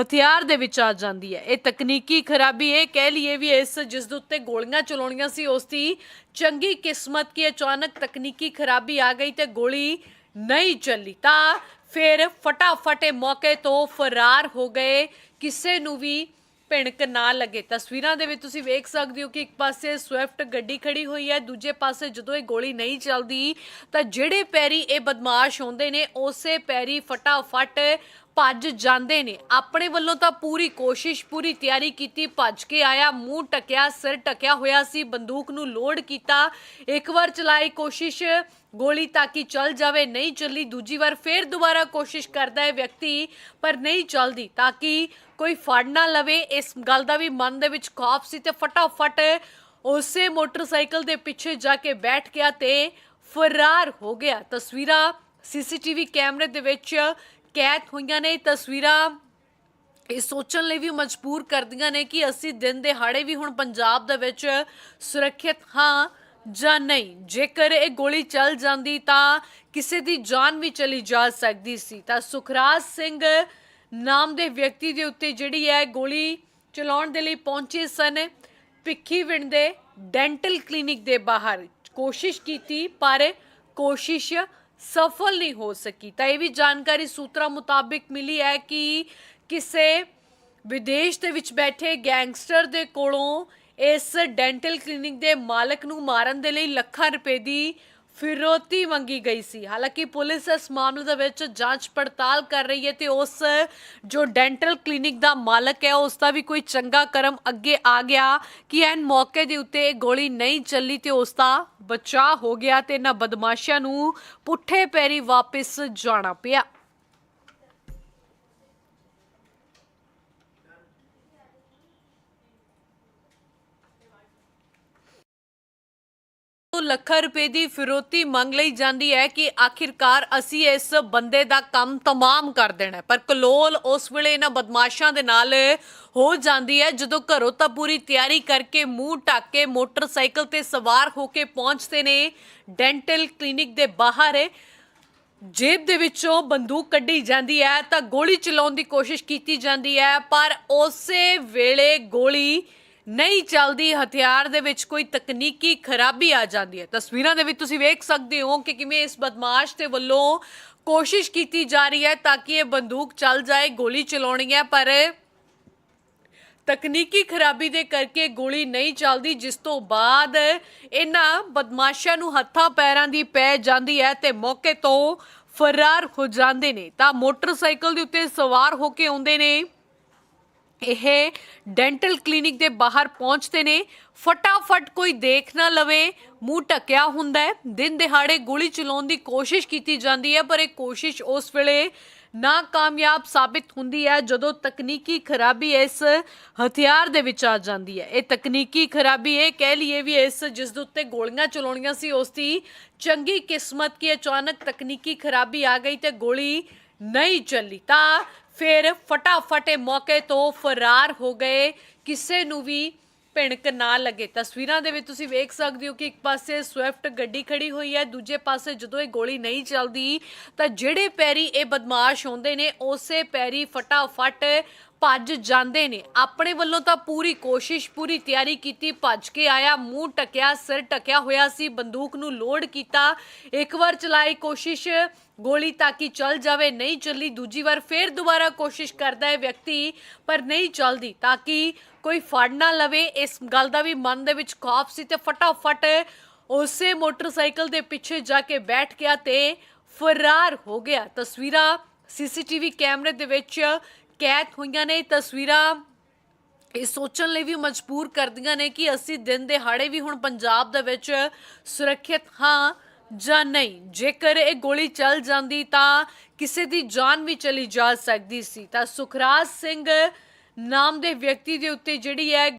ਹਥਿਆਰ ਦੇ ਵਿੱਚ ਆ ਜਾਂਦੀ ਹੈ। ਇਹ ਤਕਨੀਕੀ ਖਰਾਬੀ ਇਹ ਕਹਿ ਲਈਏ ਵੀ ਇਸ ਜਿਸ ਦੇ ਉੱਤੇ ਗੋਲੀਆਂ ਚਲਾਉਣੀਆਂ ਸੀ, ਉਸ ਦੀ ਚੰਗੀ ਕਿਸਮਤ ਕੀ ਅਚਾਨਕ ਤਕਨੀਕੀ ਖਰਾਬੀ ਆ ਗਈ ਤੇ ਗੋਲੀ ਨਹੀਂ ਚੱਲੀ। ਤਾਂ ਫਿਰ ਫਟਾਫਟ ਇਹ ਮੌਕੇ ਤੋਂ ਫਰਾਰ ਹੋ ਗਏ। ਕਿਸੇ ਨੂੰ ਵੀ ਭਿਣਕ ਨਾ ਲੱਗੇ। ਤਸਵੀਰਾਂ ਦੇ ਵਿੱਚ ਤੁਸੀਂ ਵੇਖ ਸਕਦੇ ਹੋ ਕਿ ਇੱਕ ਪਾਸੇ ਸਵਿਫਟ ਗੱਡੀ ਖੜੀ ਹੋਈ ਹੈ, ਦੂਜੇ ਪਾਸੇ ਜਦੋਂ ਇਹ ਗੋਲੀ ਨਹੀਂ ਚੱਲਦੀ, ਤਾਂ ਜਿਹੜੇ ਪੈਰੀ ਇਹ ਬਦਮਾਸ਼ ਹੁੰਦੇ ਨੇ, ਉਸੇ ਪੈਰੀ ਫਟਾਫਟ ਭੱਜ ਜਾਂਦੇ ਨੇ। ਆਪਣੇ ਵੱਲੋਂ ਤਾਂ ਪੂਰੀ ਕੋਸ਼ਿਸ਼, ਪੂਰੀ ਤਿਆਰੀ ਕੀਤੀ, ਭੱਜ ਕੇ ਆਇਆ, ਮੂੰਹ ਟਕਿਆ ਸਿਰ ਟਕਿਆ ਹੋਇਆ ਸੀ, ਬੰਦੂਕ ਨੂੰ ਲੋਡ ਕੀਤਾ। ਇੱਕ ਵਾਰ ਚਲਾਈ ਕੋਸ਼ਿਸ਼ ਗੋਲੀ ਤਾਂ ਕਿ ਚੱਲ ਜਾਵੇ, ਨਹੀਂ ਚੱਲੀ ਦੂਜੀ ਵਾਰ ਫੇਰ ਦੁਬਾਰਾ ਕੋਸ਼ਿਸ਼ ਕਰਦਾ ਹੈ ਵਿਅਕਤੀ, ਪਰ ਨਹੀਂ ਚੱਲਦੀ, ਤਾਂ ਕਿ ਕੋਈ ਫੜ ਨਾ ਲਵੇ। ਇਸ ਗੱਲ ਦਾ ਵੀ ਮਨ ਦੇ ਵਿੱਚ ਖੌਫ ਸੀ ਤੇ ਫਟਾਫਟ ਉਸੇ ਮੋਟਰਸਾਈਕਲ ਦੇ ਪਿੱਛੇ ਜਾ ਕੇ ਬੈਠ ਗਿਆ ਤੇ ਫਰਾਰ ਹੋ ਗਿਆ। ਤਸਵੀਰਾਂ ਸੀਸੀਟੀਵੀ ਕੈਮਰੇ ਦੇ ਵਿੱਚ ਕੈਦ ਹੋਈਆਂ ਨੇ। ਤਸਵੀਰਾਂ ਇਹ ਸੋਚਣ ਲਈ ਵੀ ਮਜਬੂਰ ਕਰਦੀਆਂ ਨੇ ਕਿ ਅਸੀਂ ਦਿਨ ਦਿਹਾੜੇ ਵੀ ਹੁਣ ਪੰਜਾਬ ਦੇ ਵਿੱਚ ਸੁਰੱਖਿਅਤ ਹਾਂ। ਜਾਂ ਨਹੀਂ? ਜੇਕਰ ਇਹ ਗੋਲੀ ਚੱਲ ਜਾਂਦੀ ਤਾਂ ਕਿਸੇ ਦੀ ਜਾਨ ਵੀ ਚਲੀ ਜਾ ਸਕਦੀ ਸੀ। ਤਾਂ ਸੁਖਰਾਜ ਸਿੰਘ ਨਾਮ ਦੇ ਵਿਅਕਤੀ ਦੇ ਉੱਤੇ ਜਿਹੜੀ ਹੈ ਗੋਲੀ ਚਲਾਉਣ ਦੇ ਲਈ ਪਹੁੰਚੇ ਸਨ। ਭਿੱਖੀਵਿੰਡ ਦੇ ਡੈਂਟਲ ਕਲੀਨਿਕ ਦੇ ਬਾਹਰ ਕੋਸ਼ਿਸ਼ ਕੀਤੀ, ਪਰ ਕੋਸ਼ਿਸ਼ ਸਫਲ ਨਹੀਂ ਹੋ ਸਕੀ। ਤਾਂ ਇਹ ਵੀ ਜਾਣਕਾਰੀ ਸੂਤਰਾਂ ਮੁਤਾਬਿਕ ਮਿਲੀ ਹੈ ਕਿ ਕਿਸੇ ਵਿਦੇਸ਼ ਦੇ ਵਿੱਚ ਬੈਠੇ ਗੈਂਗਸਟਰ ਦੇ ਕੋਲੋਂ ਇਸ ਡੈਂਟਲ ਕਲੀਨਿਕ ਦੇ ਮਾਲਕ ਨੂੰ ਮਾਰਨ ਦੇ ਲਈ ਲੱਖਾਂ ਰੁਪਏ ਦੀ ਫਿਰੋਤੀ ਮੰਗੀ ਗਈ ਸੀ। ਹਾਲਾਂਕਿ ਪੁਲਿਸ ਇਸ ਮਾਮਲੇ ਦੇ ਵਿੱਚ ਜਾਂਚ ਪੜਤਾਲ ਕਰ ਰਹੀ ਹੈ ਤੇ ਉਸ ਜੋ ਡੈਂਟਲ ਕਲੀਨਿਕ ਦਾ ਮਾਲਕ ਹੈ, ਉਸ ਦਾ ਵੀ ਕੋਈ ਚੰਗਾ ਕਰਮ ਅੱਗੇ ਆ ਗਿਆ ਕਿ ਐਨ ਮੌਕੇ ਦੇ ਉੱਤੇ ਗੋਲੀ ਨਹੀਂ ਚੱਲੀ ਤੇ ਉਸ ਦਾ ਬਚਾਅ ਹੋ ਗਿਆ ਤੇ ਇਹਨਾਂ ਬਦਮਾਸ਼ਾਂ ਨੂੰ ਪੁੱਠੇ ਪੈਰੀ ਵਾਪਸ ਜਾਣਾ ਪਿਆ। ਤੋਂ ਲੱਖਾਂ ਰੁਪਏ ਦੀ ਫਿਰੌਤੀ ਮੰਗ ਲਈ ਜਾਂਦੀ ਹੈ ਕਿ ਆਖਿਰਕਾਰ ਅਸੀਂ ਇਸ ਬੰਦੇ ਦਾ ਕੰਮ ਤਮਾਮ ਕਰ ਦੇਣਾ ਪਰ ਕਲੋਲ ਉਸ ਵੇਲੇ ਇਹਨਾਂ ਬਦਮਾਸ਼ਾਂ ਦੇ ਨਾਲ ਹੋ ਜਾਂਦੀ ਹੈ। ਜਦੋਂ ਘਰੋਂ ਤਾਂ ਪੂਰੀ ਤਿਆਰੀ ਕਰਕੇ ਮੂੰਹ ਢੱਕ ਕੇ ਮੋਟਰਸਾਈਕਲ ਤੇ ਸਵਾਰ ਹੋ ਕੇ ਪਹੁੰਚਦੇ ਨੇ, ਡੈਂਟਲ ਕਲੀਨਿਕ ਦੇ ਬਾਹਰ। ਜੇਬ ਦੇ ਵਿੱਚੋਂ ਬੰਦੂਕ ਕੱਢੀ ਜਾਂਦੀ ਹੈ ਤਾਂ ਗੋਲੀ ਚਲਾਉਣ ਦੀ ਕੋਸ਼ਿਸ਼ ਕੀਤੀ ਜਾਂਦੀ ਹੈ। ਪਰ ਉਸੇ ਵੇਲੇ ਗੋਲੀ ਨਹੀਂ ਚੱਲਦੀ, ਹਥਿਆਰ ਦੇ ਵਿੱਚ ਕੋਈ ਤਕਨੀਕੀ ਖਰਾਬੀ ਆ ਜਾਂਦੀ ਹੈ। ਤਸਵੀਰਾਂ ਦੇ ਵਿੱਚ ਤੁਸੀਂ ਵੇਖ ਸਕਦੇ ਹੋ ਕਿ ਕਿਵੇਂ ਇਸ ਬਦਮਾਸ਼ ਦੇ ਵੱਲੋਂ ਕੋਸ਼ਿਸ਼ ਕੀਤੀ ਜਾ ਰਹੀ ਹੈ ਤਾਂ ਕਿ ਇਹ ਬੰਦੂਕ ਚੱਲ ਜਾਏ, ਗੋਲੀ ਚਲਾਉਣੀ ਹੈ, ਪਰ ਤਕਨੀਕੀ ਖਰਾਬੀ ਦੇ ਕਰਕੇ ਗੋਲੀ ਨਹੀਂ ਚੱਲਦੀ, ਜਿਸ ਤੋਂ ਬਾਅਦ ਇਹਨਾਂ ਬਦਮਾਸ਼ਾਂ ਨੂੰ ਹੱਥਾਂ ਪੈਰਾਂ ਦੀ ਪੈ ਜਾਂਦੀ ਹੈ ਤੇ ਮੌਕੇ ਤੋਂ ਫਰਾਰ ਹੋ ਜਾਂਦੇ ਨੇ। ਤਾਂ ਮੋਟਰਸਾਈਕਲ ਦੇ ਉੱਤੇ ਸਵਾਰ ਹੋ ਕੇ ਆਉਂਦੇ ਨੇ। ਇਹ ਡੈਂਟਲ ਕਲੀਨਿਕ ਦੇ ਬਾਹਰ ਪਹੁੰਚਦੇ ਨੇ। ਫਟਾਫਟ ਕੋਈ ਦੇਖ ਨਾ ਲਵੇ, ਮੂੰਹ ਟਕਿਆ ਹੁੰਦਾ ਹੈ। ਦਿਨ ਦਿਹਾੜੇ ਗੋਲੀ ਚਲਾਉਣ ਦੀ ਕੋਸ਼ਿਸ਼ ਕੀਤੀ ਜਾਂਦੀ ਹੈ, ਪਰ ਇਹ ਕੋਸ਼ਿਸ਼ ਉਸ ਵੇਲੇ ਨਾਕਾਮਯਾਬ ਸਾਬਿਤ ਹੁੰਦੀ ਹੈ ਜਦੋਂ ਤਕਨੀਕੀ ਖਰਾਬੀ ਇਸ ਹਥਿਆਰ ਦੇ ਵਿੱਚ ਆ ਜਾਂਦੀ ਹੈ। ਇਹ ਤਕਨੀਕੀ ਖਰਾਬੀ ਇਹ ਕਹਿ ਲਈਏ ਵੀ ਇਸ ਜਿਸ ਦੇ ਉੱਤੇ ਗੋਲੀਆਂ ਚਲਾਉਣੀਆਂ ਸੀ, ਉਸ ਦੀ ਚੰਗੀ ਕਿਸਮਤ ਕੀ ਅਚਾਨਕ ਤਕਨੀਕੀ ਖਰਾਬੀ ਆ ਗਈ ਤੇ ਗੋਲੀ ਨਹੀਂ ਚੱਲੀ। ਤਾਂ ਫਿਰ ਫਟਾਫਟ ਇਹ ਮੌਕੇ ਤੋਂ ਫਰਾਰ ਹੋ ਗਏ। ਕਿਸੇ ਨੂੰ ਵੀ ਭਿਣਕ ਨਾ ਲੱਗੇ। ਤਸਵੀਰਾਂ ਦੇ ਵਿੱਚ ਤੁਸੀਂ ਵੇਖ ਸਕਦੇ ਹੋ ਕਿ ਇੱਕ ਪਾਸੇ ਸਵਿਫਟ ਗੱਡੀ ਖੜੀ ਹੋਈ ਹੈ, ਦੂਜੇ ਪਾਸੇ ਜਦੋਂ ਇਹ ਗੋਲੀ ਨਹੀਂ ਚੱਲਦੀ, ਤਾਂ ਜਿਹੜੇ ਪੈਰੀ ਇਹ ਬਦਮਾਸ਼ ਹੁੰਦੇ ਨੇ, ਉਸੇ ਪੈਰੀ ਫਟਾਫਟ ਭੱਜ ਜਾਂਦੇ ਨੇ। ਆਪਣੇ ਵੱਲੋਂ ਤਾਂ ਪੂਰੀ ਕੋਸ਼ਿਸ਼, ਪੂਰੀ ਤਿਆਰੀ ਕੀਤੀ, ਭੱਜ ਕੇ ਆਇਆ, ਮੂੰਹ ਟਕਿਆ ਸਿਰ ਟਕਿਆ ਹੋਇਆ ਸੀ, ਬੰਦੂਕ ਨੂੰ ਲੋਡ ਕੀਤਾ। ਇੱਕ ਵਾਰ ਚਲਾਈ ਕੋਸ਼ਿਸ਼ ਗੋਲੀ ਤਾਂ ਕਿ ਚੱਲ ਜਾਵੇ, ਨਹੀਂ ਚੱਲੀ, ਦੂਜੀ ਵਾਰ ਫੇਰ ਦੁਬਾਰਾ ਕੋਸ਼ਿਸ਼ ਕਰਦਾ ਹੈ ਵਿਅਕਤੀ, ਪਰ ਨਹੀਂ ਚੱਲਦੀ, ਤਾਂ ਕਿ ਕੋਈ ਫੜ ਨਾ ਲਵੇ। ਇਸ ਗੱਲ ਦਾ ਵੀ ਮਨ ਦੇ ਵਿੱਚ ਖੌਫ ਸੀ ਤੇ ਫਟਾਫਟ ਉਸੇ ਮੋਟਰਸਾਈਕਲ ਦੇ ਪਿੱਛੇ ਜਾ ਕੇ ਬੈਠ ਗਿਆ ਤੇ ਫਰਾਰ ਹੋ ਗਿਆ। ਤਸਵੀਰਾਂ ਸੀਸੀਟੀਵੀ ਕੈਮਰੇ ਦੇ ਵਿੱਚ ਕੈਦ ਹੋਈਆਂ ਨੇ। ਤਸਵੀਰਾਂ ਇਹ ਸੋਚਣ ਲਈ ਵੀ ਮਜਬੂਰ ਕਰਦੀਆਂ ਨੇ ਕਿ ਅਸੀਂ ਦਿਨ ਦਿਹਾੜੇ ਵੀ ਹੁਣ ਪੰਜਾਬ ਦੇ ਵਿੱਚ ਸੁਰੱਖਿਅਤ ਹਾਂ। ਜਾਂ ਨਹੀਂ? ਜੇਕਰ ਇਹ ਗੋਲੀ ਚੱਲ ਜਾਂਦੀ ਤਾਂ ਕਿਸੇ ਦੀ ਜਾਨ ਵੀ ਚਲੀ ਜਾ ਸਕਦੀ ਸੀ। ਤਾਂ ਸੁਖਰਾਜ ਸਿੰਘ ਨਾਮ ਦੇ ਵਿਅਕਤੀ ਦੇ ਉੱਤੇ ਜਿਹੜੀ ਹੈ